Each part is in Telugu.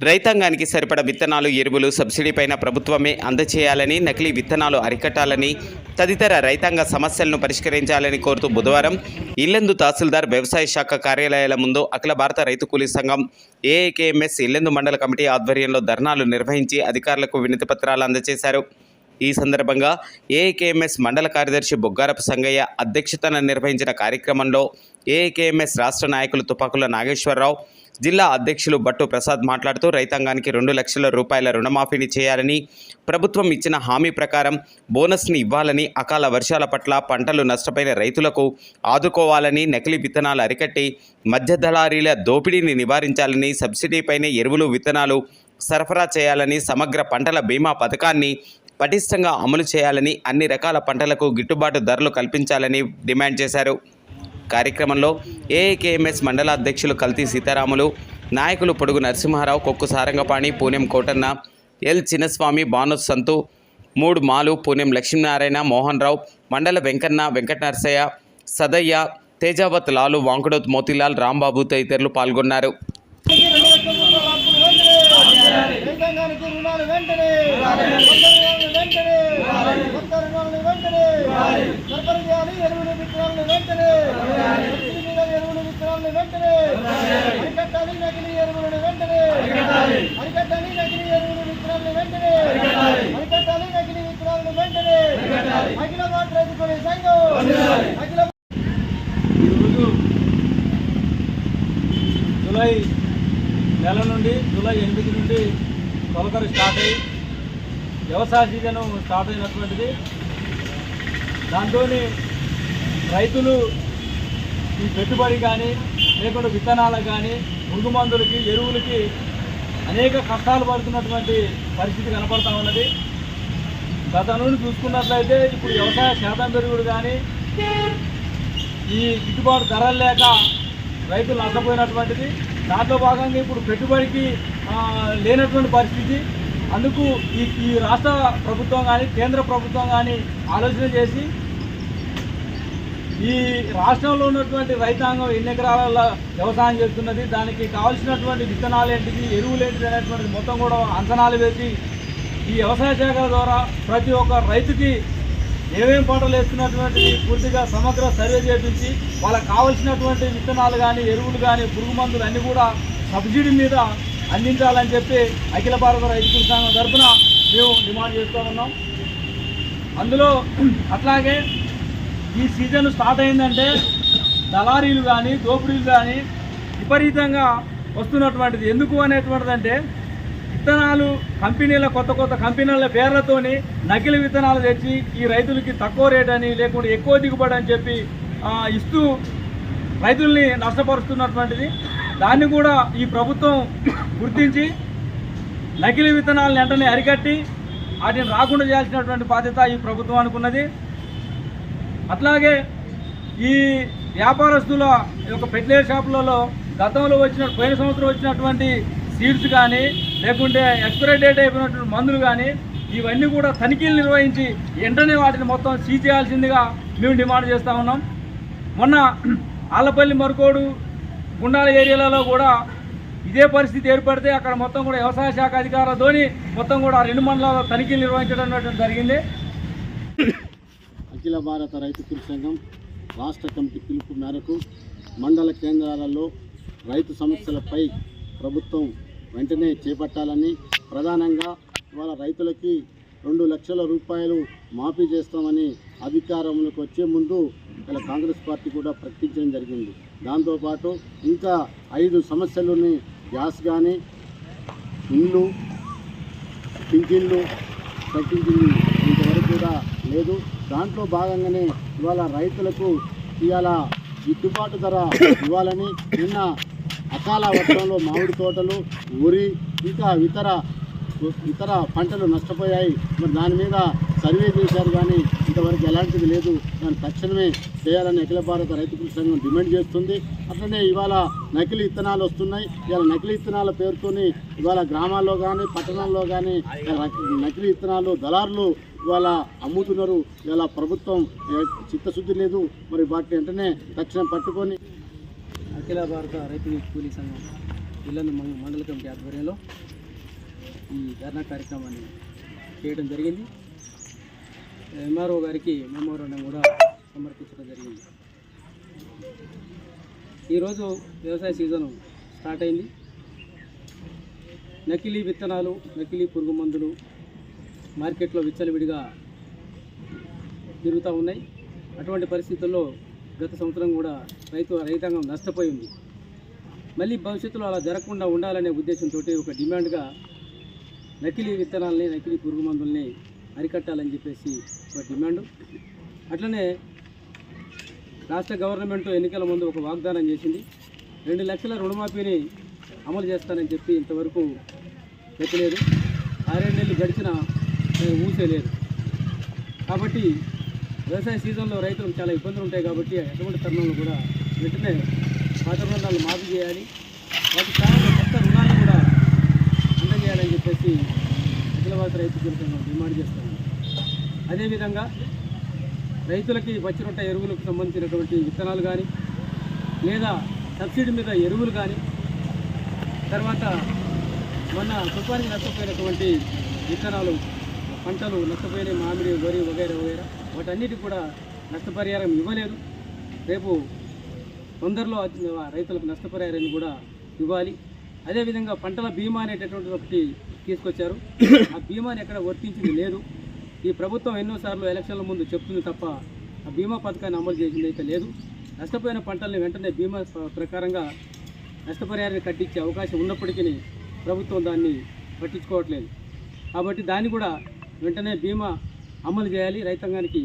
రైతాంగానికి సరిపడ విత్తనాలు ఎరువులు సబ్సిడీ పైన ప్రభుత్వమే అందచేయాలని నకిలీ విత్తనాలు అరికట్టాలని తదితర రైతాంగ సమస్యలను పరిష్కరించాలని కోరుతూ బుధవారం ఇల్లెందు తహసీల్దార్ వ్యవసాయ శాఖ కార్యాలయాల ముందు అఖిల భారత రైతు కూలీ సంఘం ఏఏకేఎంఎస్ ఇల్లెందు మండల కమిటీ ఆధ్వర్యంలో ధర్నాలు నిర్వహించి అధికారులకు వినతి పత్రాలు అందజేశారు ఈ సందర్భంగా ఏఐకేఎంఎస్ మండల కార్యదర్శి బొగ్గారపు సంగయ్య అధ్యక్షతన నిర్వహించిన కార్యక్రమంలో ఏఐకేఎంఎస్ రాష్ట్ర నాయకులు తుపాకుల నాగేశ్వరరావు జిల్లా అధ్యక్షులు భట్టు ప్రసాద్ మాట్లాడుతూ రైతాంగానికి రెండు లక్షల రూపాయల రుణమాఫీని చేయాలని ప్రభుత్వం ఇచ్చిన హామీ ప్రకారం బోనస్ని ఇవ్వాలని అకాల వర్షాల పట్ల పంటలు నష్టపోయిన రైతులకు ఆదుకోవాలని నకిలీ విత్తనాలు అరికట్టి మధ్య దళారీల దోపిడీని నివారించాలని సబ్సిడీపైనే ఎరువులు విత్తనాలు సరఫరా చేయాలని సమగ్ర పంటల బీమా పథకాన్ని పటిష్టంగా అమలు చేయాలని అన్ని రకాల పంటలకు గిట్టుబాటు ధరలు కల్పించాలని డిమాండ్ చేశారు. కార్యక్రమంలో ఏఐకేఎంఎస్ మండల అధ్యక్షులు కల్తీ సీతారాములు నాయకులు పొడుగు నరసింహారావు కొక్కు సారంగపాణి పూనెం కోటన్న ఎల్ చిన్నస్వామి భాను సంతు మూడు మాలు పూనెం లక్ష్మీనారాయణ మోహన్ రావు మండల వెంకన్న వెంకట నరసయ్య సదయ్య తేజావత్ లాలు వాంకుడోత్ మోతిలాల్ రాంబాబు తదితరులు పాల్గొన్నారు వెంటనే కొత్త రుణాలు వెంటనే కొత్త రుణాలు వెంటనే సరఫరా చేయాలి ఎరువులు విత్తనాలను వెంటనే సబ్సిడీ మీద ఎరువులు విత్తనాలను వెంటనే. అరికట్టాలి నకిలీ ఎరువులను వెంటనే. అరికట్టాలి. నకిలీ ఎరువులు విత్తనాలను వెంటనే. అరికట్టాలి. నకిలీ విత్తనాలను వెంటనే. అఖిల భారత రైతు కూలీ సంఘం అఖిల జూలై నెల నుండి జూలై ఎనిమిది నుండి తొలకరి స్టార్ట్ అయ్యి వ్యవసాయ సీజన్ స్టార్ట్ అయినటువంటిది. దాంతో రైతులు ఈ పెట్టుబడి కానీ లేకుండా విత్తనాలకు కానీ పురుగు మందులకి ఎరువులకి అనేక కష్టాలు పడుతున్నటువంటి పరిస్థితి కనపడతా ఉన్నది. గత నుండి చూసుకున్నట్లయితే ఇప్పుడు వ్యవసాయ శాతం పెరుగుడు కానీ ఈ గిట్టుబాటు ధరలు లేక రైతులు నష్టపోయినటువంటిది. దాంట్లో భాగంగా ఇప్పుడు పెట్టుబడికి లేనటువంటి పరిస్థితి. అందుకు ఈ ఈ రాష్ట్ర ప్రభుత్వం కానీ కేంద్ర ప్రభుత్వం కానీ ఆలోచన చేసి ఈ రాష్ట్రంలో ఉన్నటువంటి రైతాంగం ఎన్ని ఎకరాల వ్యవసాయం చేస్తున్నది దానికి కావాల్సినటువంటి విత్తనాలు ఏంటిది ఎరువులు ఏంటిది అనేటువంటిది మొత్తం కూడా అంచనాలు వేసి ఈ వ్యవసాయ శాఖ ద్వారా ప్రతి ఒక్క రైతుకి ఏమేమి పంటలు వేస్తున్నటువంటిది పూర్తిగా సమగ్ర సర్వే చేపించి వాళ్ళకి కావాల్సినటువంటి విత్తనాలు కానీ ఎరువులు కానీ పురుగు మందులు అన్నీ కూడా సబ్సిడీ మీద అందించాలని చెప్పి అఖిల భారత రైతు సంఘం తరఫున మేము డిమాండ్ చేస్తూ ఉన్నాం. అందులో అట్లాగే ఈ సీజన్ స్టార్ట్ అయిందంటే దళారీలు కానీ దోపిడీలు కానీ విపరీతంగా వస్తున్నటువంటిది. ఎందుకు అనేటువంటిది అంటే విత్తనాలు కంపెనీల కొత్త కొత్త కంపెనీల పేర్లతోని నకిలీ విత్తనాలు తెచ్చి ఈ రైతులకి తక్కువ రేట్ అని లేకుంటే ఎక్కువ దిగుబడి అని చెప్పి ఇస్తూ రైతుల్ని నష్టపరుస్తున్నటువంటిది. దాన్ని కూడా ఈ ప్రభుత్వం గుర్తించి నకిలీ విత్తనాలను వెంటనే అరికట్టి వాటిని రాకుండా చేయాల్సినటువంటి బాధ్యత ఈ ప్రభుత్వం అనుకున్నది. అట్లాగే ఈ వ్యాపారస్తుల యొక్క ఫెర్టిలైజర్ షాపులలో గతంలో వచ్చిన పోయిన సంవత్సరం వచ్చినటువంటి సీడ్స్ కానీ లేకుంటే ఎక్స్పైరీ డేట్ అయిపోయినటువంటి మందులు కానీ ఇవన్నీ కూడా తనిఖీలు నిర్వహించి వెంటనే వాటిని మొత్తం సీజ్ చేయాల్సిందిగా మేము డిమాండ్ చేస్తూ ఉన్నాం. మొన్న ఆలపల్లి మరుకోడు గుండాల ఏరియాలలో కూడా ఇదే పరిస్థితి ఏర్పడితే అక్కడ మొత్తం కూడా వ్యవసాయ శాఖ అధికారులతోని మొత్తం కూడా రెండు మండలాల్లో తనిఖీలు నిర్వహించడం జరిగింది. అఖిల భారత రైతు కూలీ సంఘం రాష్ట్ర కమిటీ పిలుపు మేరకు మండల కేంద్రాలలో రైతు సమస్యలపై ప్రభుత్వం వెంటనే చేపట్టాలని ప్రధానంగా ఇవాళ రైతులకి రెండు లక్షల రూపాయలు మాఫీ చేస్తామని అధికారంలోకి వచ్చే ముందు ఇలా కాంగ్రెస్ పార్టీ కూడా ప్రకటించడం జరిగింది. దాంతోపాటు ఇంకా ఐదు సమస్యలని గ్యాస్ కానీ ఇండ్లు పింఛన్లు ప్రకటించింది అనేది కూడా లేదు. దాంట్లో భాగంగానే ఇవాళ రైతులకు ఇవాళ గిట్టుబాటు ధర ఇవ్వాలని నిన్న అకాల వర్షంలో మామిడి తోటలు ఉరి ఇంకా ఇతర ఇతర పంటలు నష్టపోయాయి. మరి దాని మీద సర్వే చేశారు కానీ ఇంతవరకు ఎలాంటిది లేదు. దాన్ని తక్షణమే చేయాలని అఖిల భారత రైతు కృషి సంఘం డిమాండ్ చేస్తుంది. అట్లనే ఇవాళ నకిలీ ఇత్తనాలు వస్తున్నాయి. ఇవాళ నకిలీ ఇత్తనాల పేరుతోని ఇవాళ గ్రామాల్లో కానీ పట్టణాల్లో కానీ నకిలీ ఇత్తనాలు దళారులు ఇవాళ అమ్ముతున్నారు. ఇవాళ ప్రభుత్వం చిత్తశుద్ధి లేదు. మరి వాటిని వెంటనే తక్షణం పట్టుకొని అఖిల భారత రైతు కూలీ సంఘం ఇళ్ళను మండల కమిటీ ఆధ్వర్యంలో ఈ ధర్నా కార్యక్రమాన్ని చేయడం జరిగింది. ఎంఆర్ఓ గారికి మెమోరాండం కూడా సమర్పించడం జరిగింది. ఈరోజు వ్యవసాయ సీజన్ స్టార్ట్ అయింది. నకిలీ విత్తనాలు నకిలీ పురుగు మందులు మార్కెట్లో విచ్చలవిడిగా తిరుగుతూ ఉన్నాయి. అటువంటి పరిస్థితుల్లో గత సంవత్సరం కూడా రైతు రైతాంగం నష్టపోయింది మళ్ళీ భవిష్యత్తులో అలా జరగకుండా ఉండాలనే ఉద్దేశంతో ఒక డిమాండ్గా నకిలీ విత్తనాలని నకిలీ పురుగు మందుల్ని అరికట్టాలని చెప్పేసి ఒక డిమాండ్. అట్లనే రాష్ట్ర గవర్నమెంట్ ఎన్నికల ముందు ఒక వాగ్దానం చేసింది. రెండు లక్షల రుణమాఫీని అమలు చేస్తానని చెప్పి ఇంతవరకు పెట్టలేదు ఆరేడు నెలలు గడిచిన ఊసేలేదు. కాబట్టి వ్యవసాయ సీజన్లో రైతులకు చాలా ఇబ్బందులు ఉంటాయి కాబట్టి అటువంటి తరుణంలో కూడా వెంటనే పాత రుణాలు మాఫీ చేయాలి. వాటి స్థానంలో కొత్త రుణాలు కూడా అందజేయాలని చెప్పేసి అఖిల భారత రైతు సంఘం డిమాండ్ చేస్తాను అదేవిధంగా రైతులకి వచ్చినట్ట ఎరువులకు సంబంధించినటువంటి విత్తనాలు కానీ లేదా సబ్సిడీ మీద ఎరువులు కానీ తర్వాత మొన్న తుఫానికి నష్టపోయినటువంటి విత్తనాలు పంటలు నష్టపోయిన మామిడి వరి వగైరా వగైరా వాటన్నిటికి కూడా నష్టపరిహారం ఇవ్వలేదు. రేపు తొందరలో రైతులకు నష్టపరిహారాన్ని కూడా ఇవ్వాలి. అదేవిధంగా పంటల బీమా అనేటటువంటి ఒకటి తీసుకొచ్చారు. ఆ బీమాని ఎక్కడ వర్తించింది లేదు. ఈ ప్రభుత్వం ఎన్నోసార్లు ఎలక్షన్ల ముందు చెప్తుంది తప్ప ఆ బీమా పథకాన్ని అమలు చేసింది అయితే లేదు. నష్టపోయిన పంటల్ని వెంటనే బీమా ప్రకారంగా నష్టపరిహారాన్ని కట్టించే అవకాశం ఉన్నప్పటికీ ప్రభుత్వం దాన్ని పట్టించుకోవట్లేదు. కాబట్టి దాన్ని కూడా వెంటనే బీమా అమలు చేయాలి. రైతాంగానికి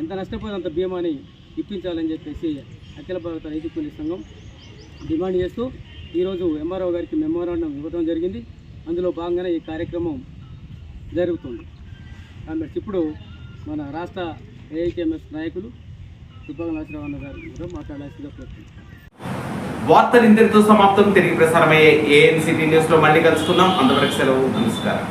ఎంత నష్టపోయినంత బీమాని ఇప్పించాలని చెప్పేసి అఖిల భారత రైతు కూలీ సంఘం డిమాండ్ చేస్తూ ఈరోజు ఎంఆర్ఓ గారికి మెమోరాండం ఇవ్వడం జరిగింది. అందులో భాగంగానే ఈ కార్యక్రమం జరుగుతుంది. అండ్ ఇప్పుడు మన రాష్ట్ర ఏఐకేఎంఎస్ నాయకులు తుప్పగల ఆశ్రవణ గారు కూడా మాట్లాడాల్సిందిగా కోరుతున్నాను వార్తలు ఇంతటితో సమాప్తం. తిరిగి ప్రసారమయ్యే ఏఎన్సిటీ న్యూస్లో మళ్ళీ కలుసుకుందాం. అంతవరకు సెలవు. నమస్కారం.